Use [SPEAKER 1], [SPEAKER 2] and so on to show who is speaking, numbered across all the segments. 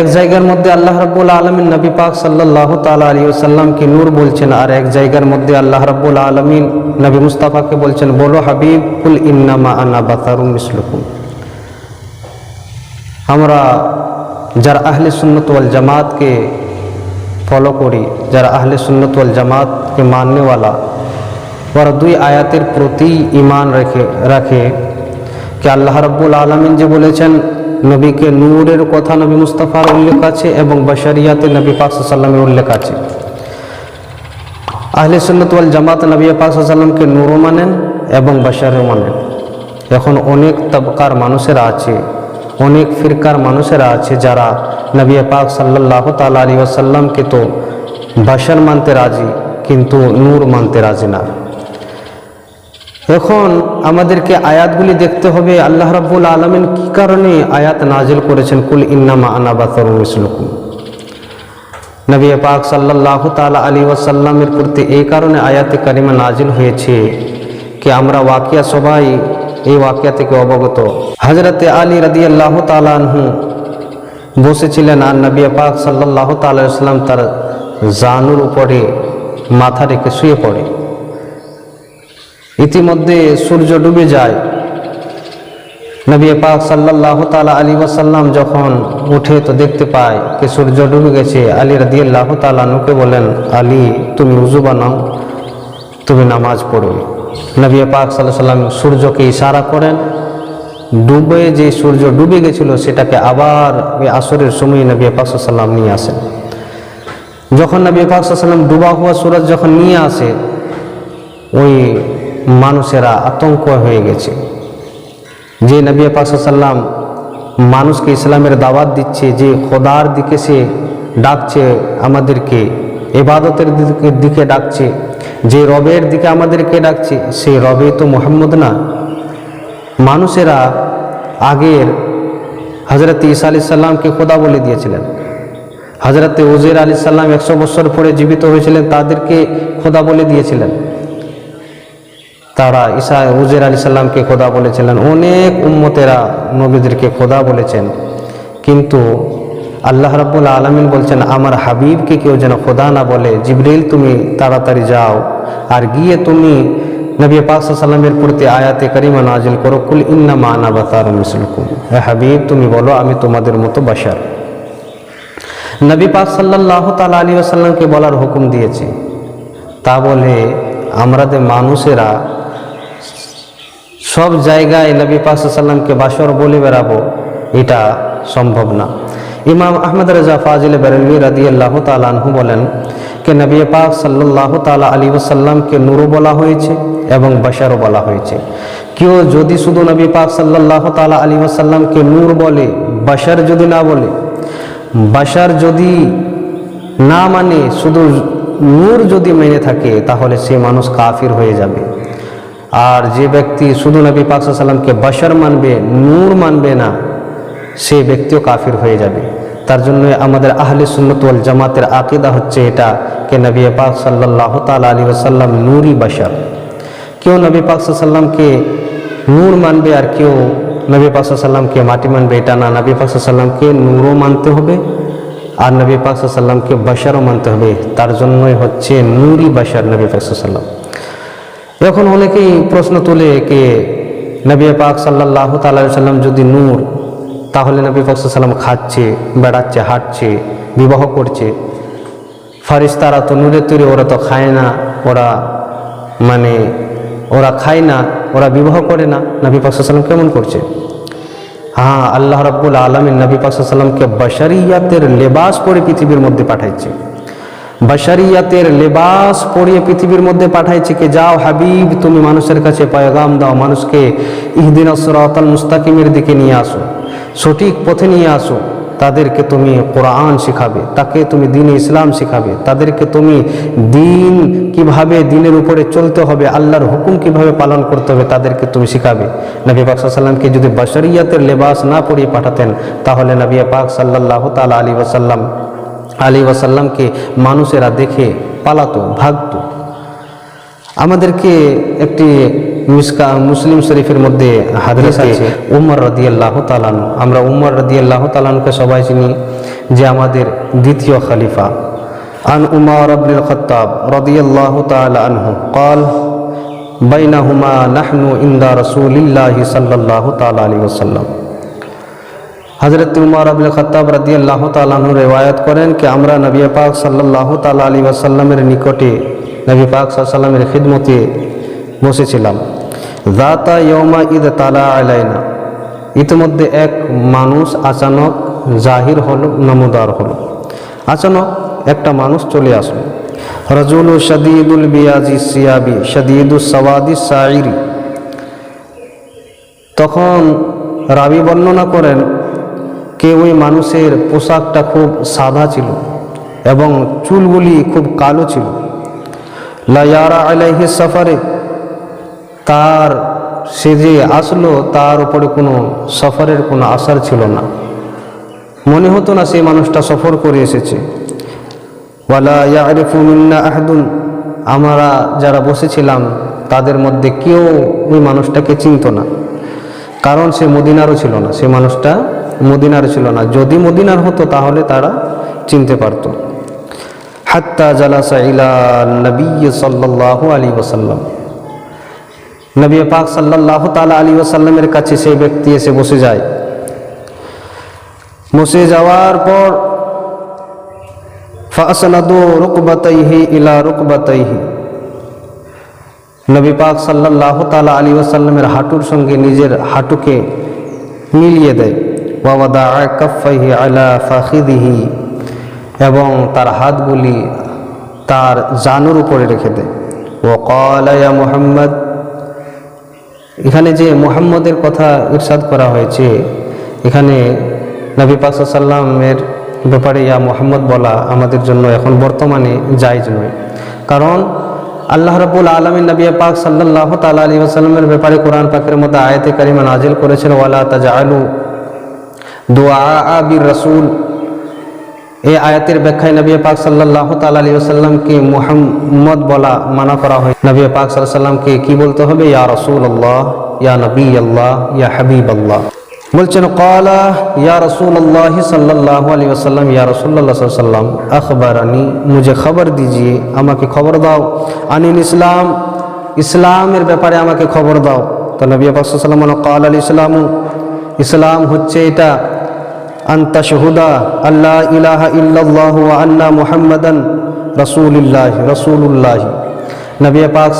[SPEAKER 1] এক জায়গার মধ্যে আল্লাহ রাব্বুল আলমিন নবী পাক সাল্লাহ তালা আলী সাল্লামকে নূর বলছেন আর এক জায়গার মধ্যে আল্লাহ রাব্বুল আলমিন নবী মুস্তাফাকে বলছেন, বলো হাবিব, কুল ইন্নামা আনা বাতারুম ইসলুকুম আমরা যারা আহলে সুন্নত ওয়াল জামাতকে ফলো করি, যারা আহলে সুন্নত ওয়াল জামাতকে মাননেওয়ালা, ওরা দুই আয়াতের প্রতি ইমান রেখে, রাখে। কি আল্লাহ রাব্বুল আলমিন যে বলেছেন নবীকে নূরের কথা নবী মুস্তাফার উল্লেখ আছে এবং বাশারিয়াতে নবী পাক সাল্লামের উল্লেখ আছে। আহলে সুন্নত ওয়াল জামাত নবী পাক সাল্লামকে নূরও মানেন এবং বাশারও মানেন। এখন অনেক তবকার মানুষেরা আছে, অনেক ফিরকার মানুষেরা আছে যারা নবী পাক সাল্লাহ তালা আলী আসাল্লামকে তো বাশার মানতে রাজি, কিন্তু নূর মানতে রাজি না। এখন আমাদেরকে আয়াতগুলি দেখতে হবে, আল্লাহ রাব্বুল আলমিন কি কারণে আয়াত নাজিল করেছেন? কুল ইন্নামা আনাবাতর ইসলুকুম নবী পাক সাল্লাহ তালা আলী ওয়াসাল্লামের প্রতি এই কারণে আয়াতে কারিমা নাজিল হয়েছে কি আমরা ওয়াকিয়া সবাই এই ওয়াকিয়া থেকে অবগত। হজরতে আলী রাদি আল্লাহ তালাহু বসেছিলেন আর নবী পাক সাল্লাহ তাল্লাম তার জানুর উপরে মাথা রেখে শুয়ে পড়ে। ইতিমধ্যে সূর্য ডুবে যায়। নবী পাক সাল্লাহ তালা আলী ওয়াসাল্লাম যখন উঠে তো দেখতে পায় যে সূর্য ডুবে গেছে, আলী রাদি আল্লাহ তালানুকে বলেন, আলী, তুমি উজু বানাও, তুমি নামাজ পড়বে নবী পাক সাল্লাহ সাল্লাম সূর্যকে ইশারা করেন, ডুবে যে সূর্য ডুবে গেছিল সেটাকে আবার ওই আসরের সময় নবী পাক সাল্লাম নিয়ে আসেন। যখন নবী পাক সাল্লাম ডুবা হওয়া সুরজ যখন নিয়ে আসে, ওই মানুষেরা আতঙ্ক হয়ে গেছে। যে নবী পাক সাল্লাম মানুষকে ইসলামের দাওয়াত দিচ্ছে, যে খোদার দিকে সে ডাকছে, আমাদেরকে এবাদতের দিকে ডাকছে, যে রবের দিকে আমাদেরকে ডাকছে সেই রবে তো মোহাম্মদ না। মানুষেরা আগের হজরত ঈসা আলি সাল্লামকে খোদা বলে দিয়েছিলেন। হজরত উজির আলি সাল্লাম একশো বছর পরে জীবিত হয়েছিলেন, তাদেরকে খোদা বলে দিয়েছিলেন। তারা ঈসা উজের আলি সাল্লামকে খোদা বলেছিলেন। অনেক উম্মতেরা নবীদেরকে খোদা বলেছেন। কিন্তু আল্লাহ রাব্বুল আলমিন বলছেন, আমার হাবিবকে কেউ যেন খোদা না বলে, জিবরিল তুমি তাড়াতাড়ি যাও। আর গিয়ে তুমি নবী পাক সাল্লামের প্রতি আয়াতে করিমা নাজিল করো। কুল ইন্না মানা বাতার মিসলকুম। হে হাবিব, তুমি বলো, আমি তোমাদের মতো বাসার নবী পাক সাল্লাহ তালা আলী আসাল্লামকে বলার হুকুম দিয়েছে। তা বলে আমাদের মানুষেরা সব জায়গায় নবী পাক সাল্লামকে বাসর বলে বেড়াবো, এটা সম্ভব না। ইমাম আহমদ রাজা ফাজিল বেরলভি রাদি আল্লাহ তালাহু বলেন কে নবী পাক সাল্লাহ তালা আলী ওসাল্লামকে নুরু বলা হয়েছে এবং বাসারও বলা হয়েছে। কেউ যদি শুধু নবী পাক সাল্লাহ তালা আলী ওসাল্লামকে নূর বলে বাসার যদি না বলে বাসার যদি না মানে শুধু নূর যদি মেনে থাকে, তাহলে সে মানুষ কাফির হয়ে যাবে। আর যে ব্যক্তি শুধু নবী পাক সাল্লামকে বাসার মানবে, নূর মানবে না, সে ব্যক্তিও কাফির হয়ে যাবে। তার জন্য আমাদের আহলে সুন্নত ওয়াল জামাতের আকিদা হচ্ছে এটা কে নবী পাক সাল্লাহ তালা আলী ওসাল্লাম নূরই বাসার কেউ নবী পাক সাল্লামকে নূর মানবে আর কেউ নবী পাক সাল্লামকে মাটি মানবে, এটা না। নবী পাক সাল্লামকে নূরও মানতে হবে আর নবী পাক সাল্লামকে বাসারও মানতে হবে। তার জন্যই হচ্ছে নূরই বাসার নবী পাক এখন অনেকেই প্রশ্ন তোলে কে নবী পাক সাল্লাহ সাল্লাম যদি নূর, তাহলে নবী পাক সাল্লাম খাচ্ছে, বেড়াচ্ছে, হাঁটছে, বিবাহ করছে। ফারিস্তারা তো নূরের তৈরি, ওরা তো খায় না, ওরা মানে ওরা খায় না, ওরা বিবাহ করে না। নবী পাক সাল্লাম কেমন করছে? হ্যাঁ আল্লাহ রব্বুল আলমিন নবী পাক সাল্লামকে বশারিয়াতের লেবাস করে পৃথিবীর মধ্যে পাঠাইছে। বশারিয়াতের লেবাস পরিয়ে পৃথিবীর মধ্যে পাঠাইছে কে, যাও হাবিব, তুমি মানুষের কাছে পয়গাম দাও, মানুষকে ইহদিন আসরাতাল মুস্তাকিমের দিকে নিয়ে আসো, সঠিক পথে নিয়ে আসো। তাদেরকে তুমি কোরআন শিখাবে, তাকে তুমি দিন ইসলাম শিখাবে, তাদেরকে তুমি দিন কীভাবে দিনের উপরে চলতে হবে, আল্লাহর হুকুম কীভাবে পালন করতে হবে, তাদেরকে তুমি শিখাবে। নবী পাক সাল্লামকে যদি বশরিয়াতের লেবাস না পরিয়ে পাঠাতেন, তাহলে নবী পাক সাল্লাহ তালা আলী ওসাল্লাম আলী ওয়াসাল্লামকে মানুষেরা দেখে পালাতো ভাগত। আমাদেরকে একটি মিসকা মুসলিম শরীফের মধ্যে হাদিস আছে উমর রদিয়াল্লাহ তালান আমরা উমর রদিয়াল্লাহ তালানকে সবাই চিনি যে আমাদের দ্বিতীয় খলিফা। আন উমর আব্দুল খত্তাব রদিয়াল্লাহ তাল আনহু কল বাইনাহুমা নাহনু ইন্দা রসুলিল্লাহি সাল্লাহ তাল আলী ওসাল্লাম হজরত উমর আবুল খত্তাব রাদি আল্লাহ তালু রেওয়ায়ত করেন কি আমরা নবী পাক সাল্লাহ তালা আলী ওয়াসাল্লামের নিকটে, নবী পাক সাল্লামের খিদমতে বসেছিলাম। দাতা ইয়মা ঈদ তালা আলাইনা। ইতিমধ্যে এক মানুষ আচানক জাহির হলো, নমুদার হলো। আচানক একটা মানুষ চলে আসলো। রজুল শদীদুল বিয়াজি সিয়াবি শদীদুল সওয়াদি সাইরি তখন রাবি বর্ণনা করেন কে ওই মানুষের পোশাকটা খুব সাদা ছিল এবং চুলগুলি খুব কালো ছিল। লায়ারা আলাইহি সফরে, তার সে যে আসলো তার উপরে কোনো সফরের কোনো আসার ছিল না। মনে হতো না সেই মানুষটা সফর করে এসেছে। আহদুন, আমরা যারা বসেছিলাম তাদের মধ্যে কেউ ওই মানুষটাকে চিনত না। কারণ সে মদিনারও ছিল না, সে মানুষটা মদিনার ছিল না। যদি মদিনার হতো, তাহলে তারা চিনতে পারত। হাত্তা জালাসা ইলা নবী সাল্লাল্লাহু আলী ওসাল্লাম নবী পাক সাল্লাল্লাহু তাআলা আলী ওসাল্লামের কাছে সেই ব্যক্তি এসে বসে যায়। বসে যাওয়ার পর ফাসনাদু রুকবাতাইহি ইলা রুকবাতাইহি। নবী পাক সাল্লাল্লাহু তাআলা আলী ওসাল্লামের হাঁটুর সঙ্গে নিজের হাঁটুকে মিলিয়ে দেয়। আলা ফাখিদিহি এবং তার হাতগুলি তার জানুর উপরে রেখে দেয় ও কলায়া মোহাম্মদ, এখানে যে মোহাম্মদের কথা ইরশাদ করা হয়েছে, এখানে নবী পাক সাল্লামের ব্যাপারে ইয়া মোহাম্মদ বলা আমাদের জন্য এখন বর্তমানে জায়জ নয়। কারণ আল্লাহ রবুল আলমিন নবী পাক সাল্লাহ তাল আলী আসাল্লামের ব্যাপারে কোরআন পাকের মধ্যে আয়তে কারিমা নাজিল করেছেন, ওয়ালা তাজা আলু দোয়া আবির রসুল। এই আয়াতের ব্যাখ্যায় নবী পাক সাল্লাহ তাল আলী আসাল্লামকে মোহাম্মদ বলা, মানা করা হয়। নবী পাক সাল্লামকে কি বলতে হবে? ইয়া রসুল আল্লাহ ইয়া নবী আল্লাহ ইয়া হাবিব আল্লাহ বলছেন কলা ইয়া রসুল আল্লাহ সাল্লাহ আলী আসাল্লাম ইয়া রসুল্লাহ সাল্লাম আখবর আনি মুঝে খবর দিজিয়ে আমাকে খবর দাও। আনিল ইসলাম, ইসলামের ব্যাপারে আমাকে খবর দাও। তো নবী পাক কাল আল ইসলামু ইসলাম হচ্ছে এটা আন্তা শহুদা আল্লাহ ইলাহা ইল্লাল্লাহু আন্না মুহাম্মাদান রাসূলুল্লাহ রাসূলুল্লাহ। নবী পাক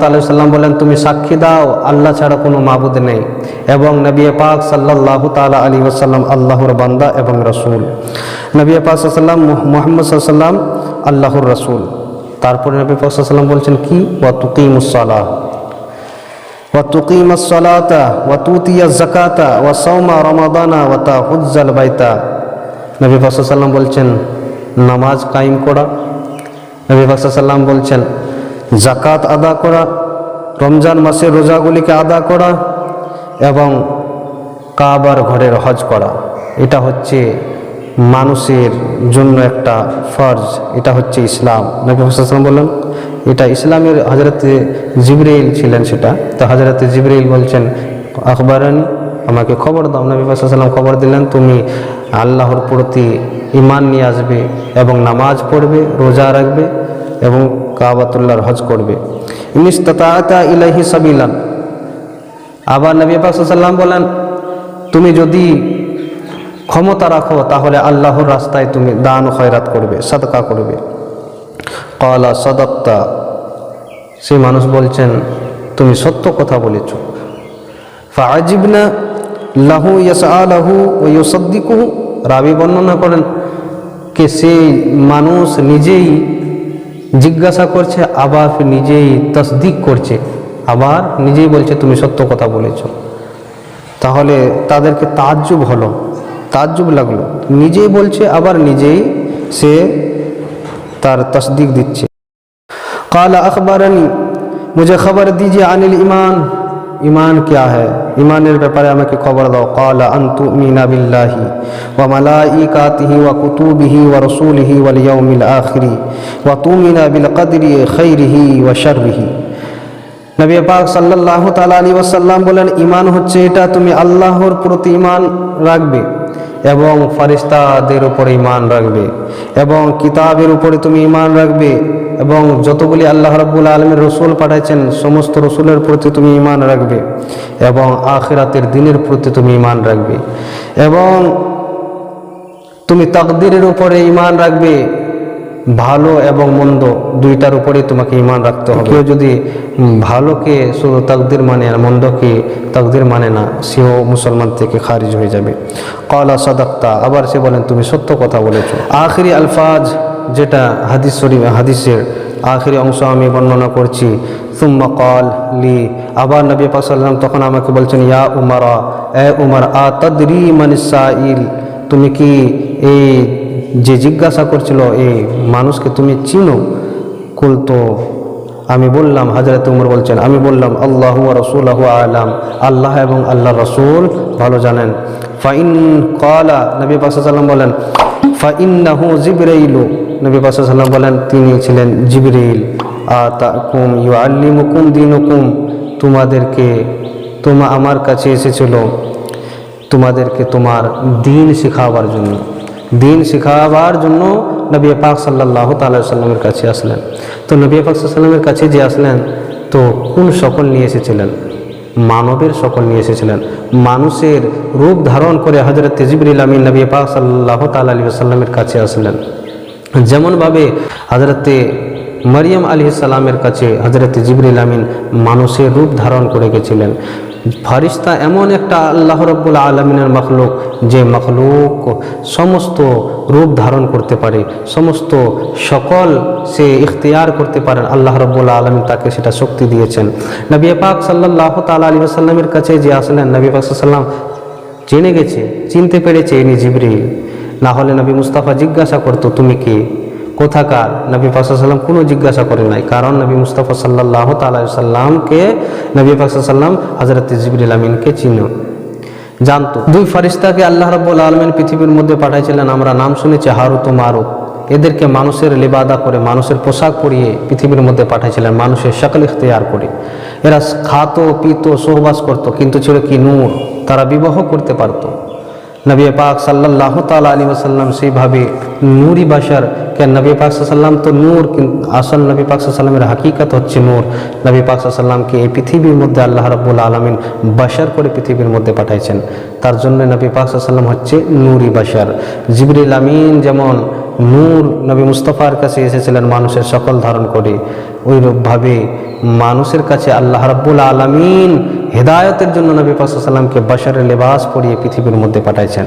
[SPEAKER 1] তাআলা সাল্লাম বলেন, তুমি সাক্ষী দাও, আল্লাহ ছাড়া কোনো মাবুদ নেই। এবং নবী পাক সাল্লাল্লাহু তাআলা আলাইহি ওয়াসাল্লাম আল্লাহর বান্দা এবং রাসূল। নবী পাক সাল্লাম মুহাম্মদ সাল্লাম আল্লাহর রাসূল। তারপরে নবী পাক সাল্লাম বলছেন, কি? ওয়া তুকিমুস সালাহ। وتقيم الصلاة وتؤتي الزكاة وصوم رمضان وتحج البيت নবী সাল্লাম বলছেন নামাজ কায়েম করা নবী সাল্লাম বলছেন জাকাত আদা করা রমজান মাসের রোজাগুলিকে আদা করা এবং কাবার ঘরের হজ করা এটা হচ্ছে মানুষের জন্য একটা ফরজ, এটা হচ্ছে ইসলাম। নবী সাল্লাম বললেন, এটা ইসলামের হজরতে জিবরাইল ছিলেন সেটা। তো হজরতে জিবরাইল বলছেন আখবরানি আমাকে খবর দাও। নবী সাল্লাম খবর দিলেন, তুমি আল্লাহর প্রতি ইমান নিয়ে আসবে এবং নামাজ পড়বে, রোজা রাখবে এবং কাবাতুল্লাহর হজ করবে। ইলাহি সাবিলান। আবার নবী সাল্লাম বলেন, তুমি যদি ক্ষমতা রাখো, তাহলে আল্লাহর রাস্তায় তুমি দান খয়রাত করবে, সদকা করবে। কলা সদক্তা। সেই মানুষ বলছেন, তুমি সত্য কথা বলেছ। ফাজিবনা লাহু ইয়াসালাহু ও ইউসদ্দিকুহু। রাবি বর্ণনা করেন কে সেই মানুষ নিজেই জিজ্ঞাসা করছে, আবার নিজেই তসদিক করছে, আবার নিজেই বলছে, তুমি সত্য কথা বলেছ। তাহলে তাদেরকে তাজ্জুব হলো। তাজ্জুব লাগল। নিজেই বলছে, আবার নিজেই সে তার তসদিক দিচ্ছে। কালা আখবরানি, মুঝে খবর দি যে আনিল ইমান। ইমান ক্যা হ্যাঁ ইমানের ব্যাপারে আমাকে খবর দাও। কালা আন্তু মিনা বিল্লাহি ওয়া মালাইকাতিহি ওয়া কুতুবিহি ওয়া রসুলহি ওয়াল ইয়াউমিল আখিরি ওয়া তুমিনা বিল কদরি খাইরিহি ওয়া শাররিহি। নবী পাক সাল্লাল্লাহু তাআলা আলী ওয়াসাল্লাম বলেন, ইমান হচ্ছে এটা, তুমি আল্লাহর প্রতি ইমান রাখবে। এবং ফারিস্তাদের উপরে ইমান রাখবে এবং কিতাবের উপরে তুমি ইমান রাখবে এবং যতগুলি আল্লাহ রব্বুল আলমের রসুল পাঠাইছেন, সমস্ত রসুলের প্রতি তুমি ইমান রাখবে এবং আখেরাতের দিনের প্রতি তুমি ইমান রাখবে এবং তুমি তাকদিরের উপরে ইমান রাখবে ভালো এবং মন্দ দুইটার উপরে তোমাকে ইমান রাখতে হবে। কেউ যদি ভালোকে শুধু তাকদির মানে আর মন্দকে তাকদির মানে না সেও মুসলমান থেকে খারিজ হয়ে যাবে। কলা সদাক্তা আবার সে বলেন তুমি সত্য কথা বলেছ। আখরি আলফাজ যেটা হাদিস শরীফ হাদিসের আখরি অংশ আমি বর্ণনা করছি সুম্মা কল লি। আবার নবী পাক সাল্লাম তখন আমাকে বলছেন ইয়া উমারা এ উমার আ তদ্রি মানিসাইল তুমি কি এই যে জিজ্ঞাসা করছিল এই মানুষকে তুমি চিনো? কুল তো আমি বললাম, হাজরত উমর বলছেন, আমি বললাম, আল্লাহ রসুল আলাম। আল্লাহ এবং আল্লাহ রসুল ভালো জানেন। ফাইন কলা নবী পাসাল্লাম বলেন, ফাইন্নাহু জিবরাইলু। নবী পাসাল্লাম বলেন, তিনি ছিলেন জিবরিল আতাকুম ইউ আল্লি মুকুম আল্লিমুকুম দিনুকুম। তোমাদেরকে, তোমা, আমার কাছে এসেছিল তোমাদেরকে তোমার দিন শেখাবার জন্য। দিন শেখাবার জন্য নবী পাক সাল্লাহ সাল্লামের কাছে আসলেন। তো নবী পাক সাল্লামের কাছে যে আসলেন, তো কোন সকল নিয়ে এসেছিলেন? মানবের সকল নিয়ে এসেছিলেন। মানুষের রূপ ধারণ করে হজরত তেজিবুল আমিন নবী পাক সাল্লাহ তাল আলী সাল্লামের কাছে আসলেন। যেমনভাবে হজরতে মরিয়ম আলী সালামের কাছে হজরত জিবরিল আমিন মানুষের রূপ ধারণ করে গেছিলেন। ফারিস্তা এমন একটা আল্লাহ রব্বুল আলমিনের মখলুক যে মখলুক সমস্ত রূপ ধারণ করতে পারে, সমস্ত সকল সে ইখতিয়ার করতে পারেন আল্লাহ রব্বুল আলমিন তাকে সেটা শক্তি দিয়েছেন। নবী পাক সাল্লাহ তালা আলী সাল্লামের কাছে যে আসলেন, নবী পাক সাল্লাম গেছে, চিনতে পেরেছে ইনি জিবরিল। না হলে নবী মুস্তাফা জিজ্ঞাসা করতো, তুমি কে? কোথাকার? নবী পাকসাল্লাম কোনো জিজ্ঞাসা করে নাই। কারণ নবী মুস্তাফা সাল্লাহ সাল্লামকে নবী পাকসাল্লাম হজরত জিবরিল আমিনকে চিন জানতো। দুই ফারিস্তাকে আল্লাহ রব্বুল আলমিন পৃথিবীর মধ্যে পাঠাইছিলেন, আমরা নাম শুনেছি হারুত মারুত। এদেরকে মানুষের লিবাদা করে, মানুষের পোশাক পরিয়ে পৃথিবীর মধ্যে পাঠাইছিলেন, মানুষের সকল ইখতিয়ার করে। এরা খাতো, পিতো, সহবাস করত, কিন্তু ছিল কি নূর? তারা বিবাহ করতে পারতো। নবী পাক সাল্লাহ তাল আলী ওসাল্লাম সেইভাবে নূরি বাসার কেন নবী পাক সাল্লাম তো নূর আসল নবী পাক সাল্লামের হাকিকত হচ্ছে নূর। নবী পাক সাল্লামকে এই পৃথিবীর মধ্যে আল্লাহ রব্বুল আলমিন বাসার করে পৃথিবীর মধ্যে পাঠাইছেন। তার জন্য নবী পাক সাল্লাম হচ্ছে নূরি বাসার জিবরিল আমিন যেমন নূর নবী মুস্তফার কাছে এসেছিলেন মানুষের সকল ধারণ করে ওইরূপভাবে মানুষের কাছে আল্লাহ রাব্বুল আলমিন হেদায়তের জন্য নবী পাক সাল্লামকে বাসারের লেবাস পরিয়ে পৃথিবীর মধ্যে পাঠাইছেন।